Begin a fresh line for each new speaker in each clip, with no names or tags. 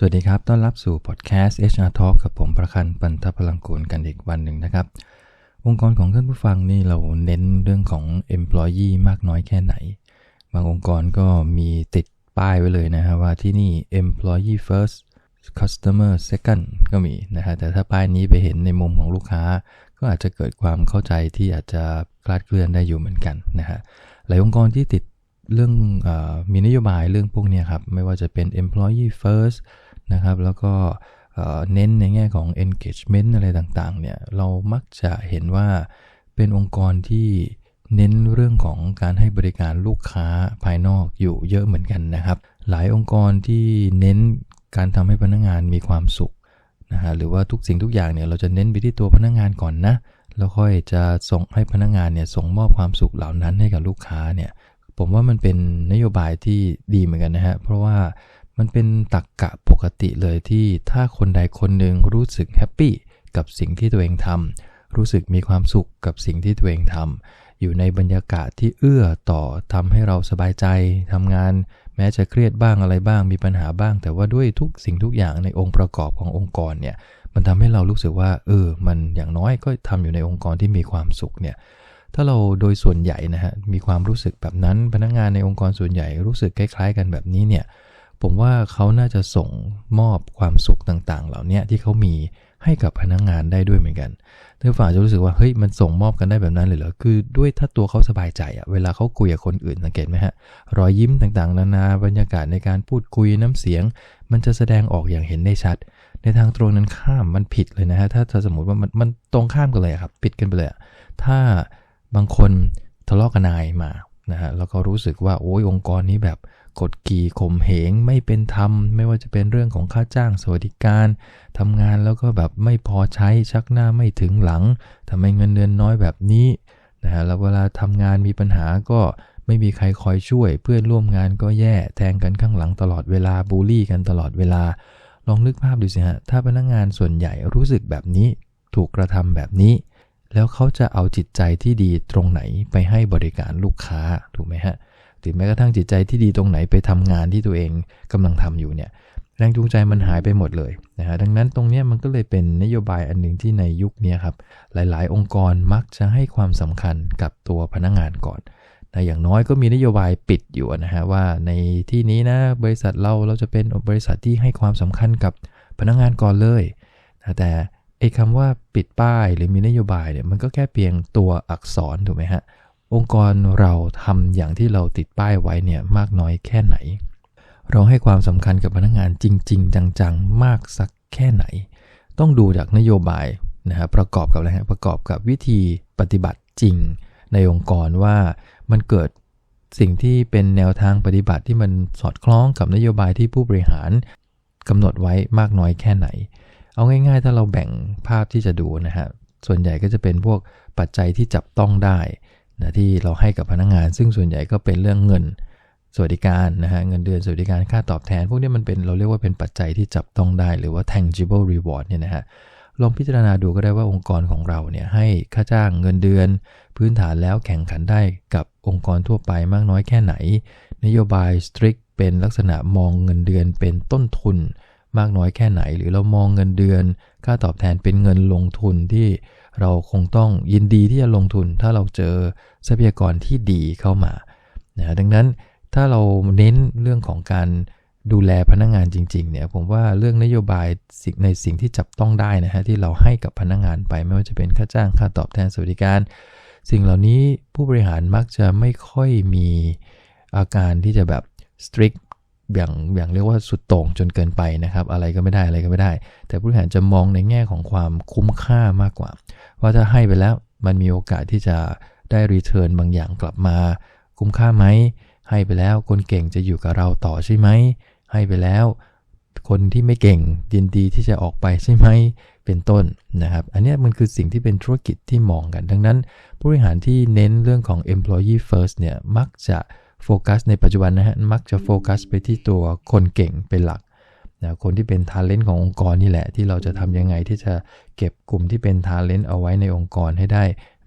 สวัสดีครับ ต้อนรับสู่พอดแคสต์ HR Talk กับผมประคันปันทพลังกูลกันอีกวันหนึ่งนะครับ องค์กรของท่านผู้ฟังนี่เราเน้นเรื่องของ employee มากน้อยแค่ไหน บางองค์กรก็มีติดป้ายไว้เลยนะฮะว่าที่นี่ employee first customer second ก็มีนะฮะ แต่ถ้าป้ายนี้ไปเห็นในมุมของลูกค้า ก็อาจจะเกิดความเข้าใจที่อาจจะคลาดเคลื่อนได้อยู่เหมือนกันนะฮะ หลายองค์กรที่ติดเรื่องอมีนโยบายเรื่องพวกนี้ครับ ไม่ว่าจะเป็น employee first นะครับ แล้วก็เน้นในแง่ของ engagement อะไรต่างๆเนี่ยเรามักจะเห็นว่าเป็นองค์กรที่เน้นเรื่องของการให้บริการลูกค้าภายนอกอยู่เยอะเหมือนกันนะครับ หลายองค์กรที่เน้นการทำให้พนักงานมีความสุขนะฮะหรือว่าทุกสิ่งทุกอย่างเนี่ยเราจะเน้นไปที่ตัวพนักงานก่อนนะ แล้วค่อยจะส่งให้พนักงานเนี่ยส่งมอบความสุขเหล่านั้นให้กับลูกค้าเนี่ยผมว่ามันเป็นนโยบายที่ดีเหมือนกันนะฮะเพราะว่ามันเป็นตักกะป กติเลยที่ถ้าคนใดคนหนึ่งรู้สึกแฮปปี้กับสิ่งที่ตัวเองทำรู้สึกมีความสุขกับสิ่งที่ตัวเองทำอยู่ในบรรยากาศที่เอื้อต่อทำให้เราสบายใจทำงาน แม้จะเครียดบ้างอะไรบ้างมีปัญหาบ้าง แต่ว่าด้วยทุกสิ่งทุกอย่างในองค์ประกอบขององค์กรเนี่ยมันทำให้เรารู้สึกว่าเออมันอย่างน้อยก็ทำอยู่ในองค์กรที่มีความสุขเนี่ยถ้าเราโดยส่วนใหญ่นะฮะมีความรู้สึกแบบนั้นพนักงงานในองค์กรส่วนใหญ่รู้สึกคล้าย ๆ กันแบบนี้เนี่ย ผมว่าเขาน่าจะส่งมอบความสุขต่างๆ เหล่านี้ที่เขามีให้กับพนักงงานได้ด้วยเหมือนกันเธอฝ่าจะรู้สึกว่าเฮ้ยมันส่งมอบกันได้แบบนั้นเลยเหรอคือด้วยถ้าตัวเขาสบายใจอะเวลาเขาคุยกับคนอื่นสังเกตไหมฮะรอยยิ้มต่างๆ นานาบรรยากาศในการพูดคุยน้ำเสียง มันจะแสดงออกอย่างเห็นได้ชัด ในทางตรงนั้นข้ามมันผิดเลยนะฮะถ้าสมมติว่ามันมันตรงข้ามกันเลยครับผิดกันไปเลยถ้าบางคนทะเลาะกันนายมานะฮะแล้วก็รู้สึกว่าโอ้ยองค์กรนี้แบบ กดขี่ข่มเหงไม่เป็นธรรม ไม่ว่าจะเป็นเรื่องของค่าจ้างสวัสดิการทำงานแล้วก็แบบไม่พอใช้ชักหน้าไม่ถึงหลังทำไมเงินเดือนน้อยแบบนี้นะฮะแล้วเวลาทำงานมีปัญหาก็ไม่มีใครคอยช่วย เพื่อนร่วมงานก็แย่แทงกันข้างหลังตลอดเวลาบูลลี่กันตลอดเวลา ลองนึกภาพดูสิฮะถ้าพนักงงานส่วนใหญ่รู้สึกแบบนี้ถูกกระทำแบบนี้ แล้วเขาจะเอาจิตใจที่ดีตรงไหนไปให้บริการลูกค้าถูกไหมฮะ รือแม้กระทั่งจิตใจที่ดีตรงไหนไปทำงานที่ตัวเองกำลังทำอยู่เนี่ยแรงจูงใจมันหายไปหมดเลยนะฮะดังนั้นตรงนี้มันก็เลยเป็นนโยบายอันหนึ่งที่ในยุคนี้ครับหลาย ๆ องค์กรมักจะให้ความสำคัญกับตัวพนักงงานก่อนนะอย่างน้อยก็มีนโยบายปิดอยู่นะฮะว่าในที่นี้นะบริษัทเราเราจะเป็นบริษัทที่ให้ความสำคัญกับพนักงงานก่อนเลยนะแต่ไอ้คำว่าปิดป้ายหรือมีนโยบายเนี่ยมันก็แค่เพียงตัวอักษรถูกไหมฮะ องค์กรเราทำอย่างที่เราติดป้ายไว้เนี่ยมากน้อยแค่ไหน เราให้ความสำคัญกับพนักงานจริง ๆ จังๆ มากสักแค่ไหน ต้องดูจากนโยบายนะฮะประกอบกับอะไรฮะประกอบกับวิธีปฏิบัติจริง ในองค์กรว่ามันเกิดสิ่งที่เป็นแนวทางปฏิบัติที่มันสอดคล้องกับนโยบายที่ผู้บริหารกำหนดไว้มากน้อยแค่ไหน เอาง่ายๆ ถ้าเราแบ่งภาพที่จะดูนะฮะส่วนใหญ่ก็จะเป็นพวกปัจจัยที่จับต้องได้ นะที่เราให้กับพนักงงาน ซึ่งส่วนใหญ่ก็เป็นเรื่องเงินสวัสดิการนะฮะเงินเดือนสวัสดิการค่าตอบแทน พวกนี้มันเป็นเราเรียกว่าเป็นปัจจัยที่จับต้องได้หรือว่า tangible reward เนี่ยนะฮะลองพิจารณาดูก็ได้ว่าองค์กรของเราเนี่ยให้ค่าจ้างเงินเดือน พื้นฐานแล้วแข่งขันได้กับองค์กรทั่วไปมากน้อยแค่ไหน นโยบาย strict เป็นลักษณะมองเงินเดือนเป็นต้นทุน มากน้อยแค่ไหน หรือเรามองเงินเดือน ค่าตอบแทนเป็นเงินลงทุนที่ เราคงต้องยินดีที่จะลงทุน ถ้าเราเจอทรัพยากรที่ดีเข้ามานะดังนั้นถ้าเราเน้นเรื่องของการดูแลพนักงงานจริงๆเนี่ยผมว่าเรื่องนโยบายในสิ่งที่จับต้องได้นะฮะที่เราให้กับพนักงงานไปไม่ว่าจะเป็นค่าจ้างค่าตอบแทนสวัสดิการ สิ่งเหล่านี้ผู้บริหารมักจะไม่ค่อยมีอาการที่จะแบบ strict อย่างอย่างเรียกว่าสุดโต่งจนเกินไปนะครับ อะไรก็ไม่ได้อะไรก็ไม่ได้ แต่ผู้บริหารจะมองในแง่ของความคุ้มค่ามากกว่า ว่าถ้าให้ไปแล้วมันมีโอกาสที่จะได้รีเทิร์นบางอย่างกลับมา คุ้มค่าไหมให้ไปแล้วคนเก่งจะอยู่กับเราต่อใช่ไหมให้ไปแล้ว คนที่ไม่เก่งยินดีที่จะออกไปใช่ไหมเป็นต้นนะครับ อันนี้มันคือสิ่งที่เป็นธุรกิจที่มองกัน ดังนั้น ผู้บริหารที่เน้นเรื่องของ employee first เนี่ยมักจะ โฟกัสในปัจจุบันนะฮะมักจะโฟกัสไปที่ตัวคนเก่งเป็นหลักนะคนที่เป็นทาเลนต์ขององค์กรนี่แหละ ที่เราจะทำยังไงที่จะเก็บกลุ่มที่เป็นทาเลนต์เอาไว้ในองค์กรให้ได้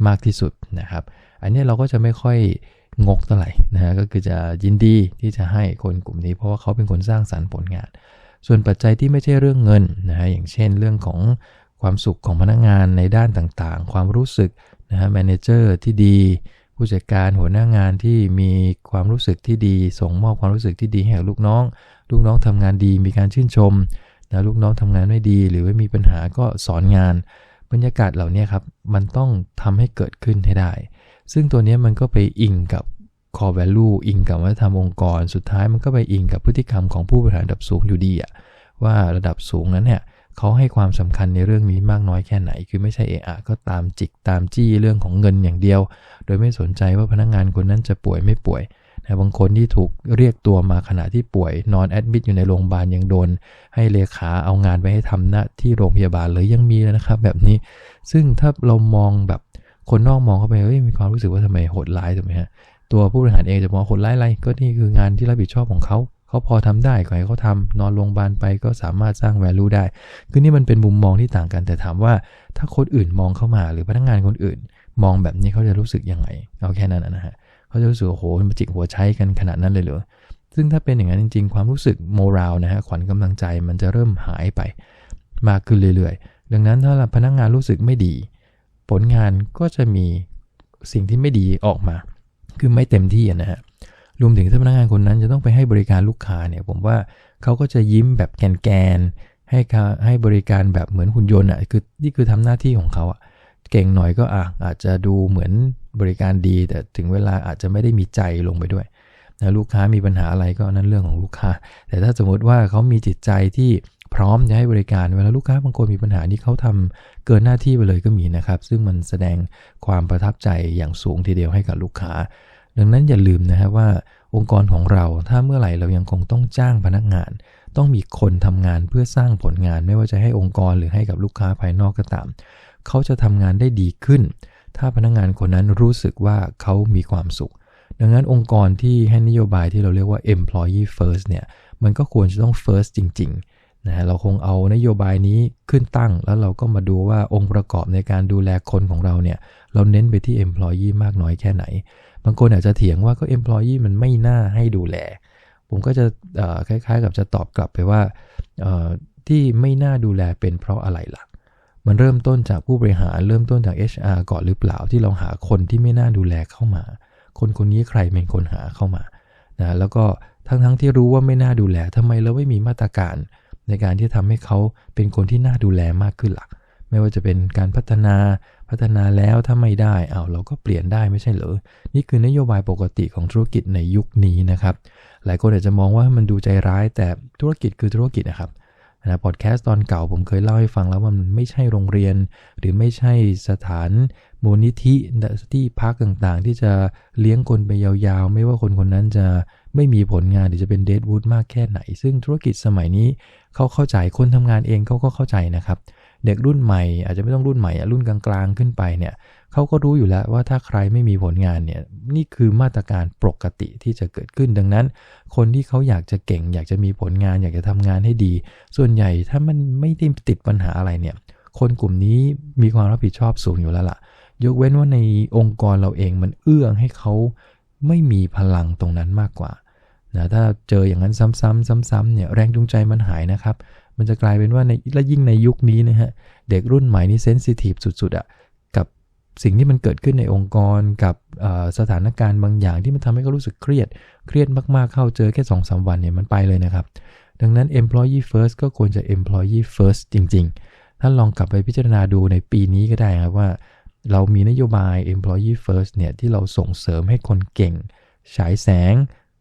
มากที่สุดนะครับ อันนี้เราก็จะไม่ค่อยงกเท่าไหร่นะฮะก็คือจะยินดีที่จะให้คนกลุ่มนี้ เพราะว่าเขาเป็นคนสร้างสารรค์ผลงาน ส่วนปัจจัยที่ไม่ใช่เรื่องเงินนะฮะอย่างเช่นเรื่องของความสุขของพนักงานในด้านต่างๆ ความรู้สึกนะฮะแมเนเจอร์ที่ดี ผู้จัดการหัวหน้างานที่มีความรู้สึกที่ดี ส่งมอบความรู้สึกที่ดีให้กับลูกน้อง ลูกน้องทำงานดีมีการชื่นชมนะลูกน้องทำงานไม่ดี หรือว่ามีปัญหาก็สอนงาน บรรยากาศเหล่านี้ครับมันต้องทำให้เกิดขึ้นให้ได้ ซึ่งตัวนี้มันก็ไปอิงกับ core value อิงกับวัฒนธรรมองค์กร สุดท้ายมันก็ไปอิงกับพฤติกรรมของผู้บริหารระดับสูงอยู่ดีอะว่าระดับสูงนั้นเนี่ย เขาให้ความสำคัญในเรื่องนี้มากน้อยแค่ไหน คือไม่ใช่เอะอะก็ตามจิกตามจี้เรื่องของเงินอย่างเดียว โดยไม่สนใจว่าพนักงานคนนั้นจะป่วยไม่ป่วยนะบางคนที่ถูกเรียกตัวมาขณะที่ป่วยนอนแอดมิดอยู่ในโรงพยาบาลยังโดน ให้เลขาเอางานไปให้ทำหน้าที่โรงพยาบาลเลยยังมีเลยนะครับ แบบนี้ ซึ่งถ้าเรามองแบบคนนอกมองเข้าไปเฮ้ยมีความรู้สึกว่าทำไมโหดร้ายถูกไหมฮะตัวผู้บริหารเองจะมองโหดร้ายอะไรก็นี่คืองานที่รับผิดชอบของเขา เขาพอทำได้ก็ให้เขาทำนอนโรงพยาบาลไปก็สามารถสร้าง value ได้ คือนี่มันเป็นมุมมองที่ต่างกัน แต่ถามว่าถ้าคนอื่นมองเข้ามาหรือพนักงานคนอื่น มองแบบนี้เขาจะรู้สึกยังไงเอาแค่นั้นนะฮะเขาจะรู้สึกโอ้โหมันจิกหัวใช้กันขนาดนั้นเลยเหรอซึ่งถ้าเป็นอย่างนั้นจริง ๆ ความรู้สึกโมราลนะฮะขวัญกำลังใจมันจะเริ่มหายไป มากขึ้นเรื่อยๆ ดังนั้นถ้าพนักงานรู้สึกไม่ดี ผลงานก็จะมีสิ่งที่ไม่ดีออกมา คือไม่เต็มที่นะฮะ รวมถึงถ้าพนักงานคนนั้นจะต้องไปให้บริการลูกค้าเนี่ย ผมว่าเขาก็จะยิ้มแบบแกนๆให้ให้บริการแบบเหมือนหุ่นยนต์อะคือนี่คือทำหน้าที่ของเขาอะเก่งหน่อยก็อะอาจจะดูเหมือนบริการดี แต่ถึงเวลาอาจจะไม่ได้มีใจลงไปด้วยนะลูกค้ามีปัญหาอะไรก็นั่นเรื่องของลูกค้า แต่ถ้าสมมติว่าเขามีจิตใจที่พร้อมจะให้บริการเวลาลูกค้าบางคนมีปัญหาที่เขาทำเกินหน้าที่ไปเลยก็มีนะครับ ซึ่งมันแสดงความประทับใจอย่างสูงทีเดียวให้กับลูกค้า ดังนั้นอย่าลืมนะครับว่าองค์กรของเราถ้าเมื่อไหร่เรายังคงต้องจ้างพนักงาน ต้องมีคนทำงานเพื่อสร้างผลงานไม่ว่าจะให้องค์กรหรือให้กับลูกค้าภายนอกก็ตาม เขาจะทำงานได้ดีขึ้น ถ้าพนักงานคนนั้นรู้สึกว่าเขามีความสุข ดังนั้นองค์กรที่ให้นโยบายที่เราเรียกว่า employee first เนี่ยมันก็ควรจะต้อง first จริง ๆนะเราคงเอานโยบายนี้ขึ้นตั้ง แล้วเราก็มาดูว่าองค์ประกอบในการดูแลคนของเราเนี่ย เราเน้นไปที่ employee มากน้อยแค่ไหน บางคนอาจจะเถียงว่าก็ employee มันไม่น่าให้ดูแล ผมก็จะคล้ายๆ กับจะตอบกลับไปว่าที่ไม่น่าดูแลเป็นเพราะอะไรล่ะ มันเริ่มต้นจากผู้บริหารเริ่มต้นจาก HR ก่อนหรือเปล่าที่เราหาคนที่ไม่น่าดูแลเข้ามา คนคนนี้ใครเป็นคนหาเข้ามานะแล้วก็ทั้งๆทที่รู้ว่าไม่น่าดูแลทำไมเราไม่มีมาตรการในการที่ทำให้เขาเป็นคนที่น่าดูแลมากขึ้นหลัก ไม่ว่าจะเป็นการพัฒนา พัฒนาแล้วถ้าไม่ได้เอาเราก็เปลี่ยนได้ไม่ใช่เหรอ นี่คือนโยบายปกติของธุรกิจในยุคนี้นะครับ หลายคนอาจจะมองว่ามันดูใจร้ายแต่ธุรกิจคือธุรกิจนะครับนะพอดแคสต์ตอนเก่าผมเคยเล่าให้ฟังแล้วว่ามันไม่ใช่โรงเรียน หรือไม่ใช่สถานมูลนิธิที่พักต่างๆ ที่จะเลี้ยงคนไปยาวๆ ไม่ว่าคนคนนั้นจะไม่มีผลงานหรือจะเป็นเดดวูดมากแค่ไหน ซึ่งธุรกิจสมัยนี้เขาเข้าใจคนทำงานเองเขาก็เข้าใจนะครับ เด็กรุ่นใหม่ อาจจะไม่ต้องรุ่นใหม่รุ่นกลางๆขึ้นไปเนี่ยเขาก็รู้อยู่แล้วว่าถ้าใครไม่มีผลงานเนี่ยนี่คือมาตรการปกติที่จะเกิดขึ้นดังนั้น คนที่เขาอยากจะเก่ง อยากจะมีผลงาน อยากจะทำงานให้ดี ส่วนใหญ่ถ้ามันไม่ได้ติดปัญหาอะไรเนี่ยคนกลุ่มนี้มีความรับผิดชอบสูงอยู่แล้วละ่ะ ยกเว้นว่าในองค์กรเราเองมันเอื้อให้เขาไม่มีพลังตรงนั้นมากกว่านะถ้าเจออย่างนั้นซ้ำๆซ้ำๆเนี่ยแรงจูงใจมันหายนะครับ มันจะกลายเป็นว่าในและยิ่งในยุคนี้นะฮะเด็กรุ่นใหม่นี่เซนซิทีฟสุดๆอะ่ะกับสิ่งที่มันเกิดขึ้นในองค์กรกับสถานการณ์บางอย่างที่มันทำให้เขารู้สึกเครียด เครียดมากๆเข้าเจอแค่2อสวันเนี่ยมันไปเลยนะครับ ดังนั้น employee first ก็ควรจะ employee first จริงๆ ท่านลองกลับไปพิจารณาดูในปีนี้ก็ได้ครับว่า เรามีนโยบาย employee first เนี่ยที่เราส่งเสริมให้คนเก่ง ฉายแสง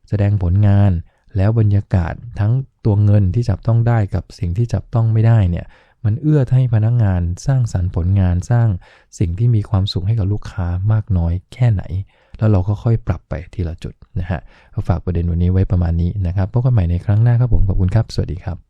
แสดงผลงาน แล้วบรรยากาศทั้ง ตัวเงินที่จับต้องได้กับสิ่งที่จับต้องไม่ได้เนี่ยมันเอื้อให้พนักงงานสร้างสรรค์ผลงานสร้างสิ่งที่มีความสุขให้กับลูกค้ามากน้อยแค่ไหน แล้วเราก็ค่อยปรับไปทีละจุดนะฮะฝากประเด็นวันนี้ไว้ประมาณนี้นะครับพบกันใหม่ในครั้งหน้าครับผมขอบคุณครับ สวัสดีครับ